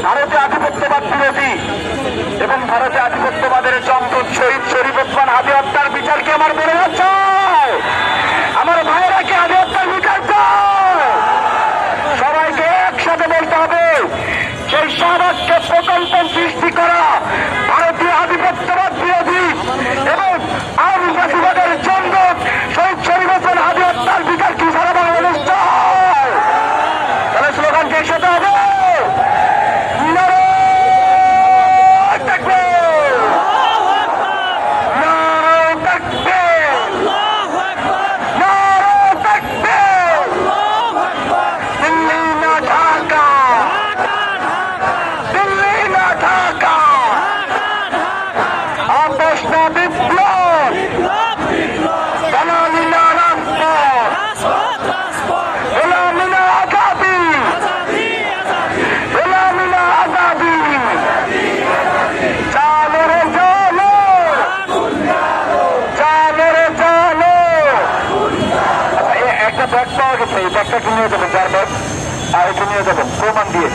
ভারতে আধিপত্যবাদ বিরোধী এবং ভারতে আধিপত্যবাদের চন্দ্র শহীদ শরীফ ওসমান হাতে হত্যার বিচারকে আমার বলে যাচ্ছে আমার ভাইরা কি হাতে হত্যার বিচার সবাইকে একসাথে বলতে হবে সেই সমাজকে প্রকল্প সৃষ্টি করা ভারতীয় আধিপত্যবাদ বিরোধী এবং আওরঙ্গাবাদের একটা ব্যাগ পাওয়া গেছে এই ব্যাগটা কিনে যাবেন যার ব্যাগ আর কিনে যাবেন প্রমাণ দিয়ে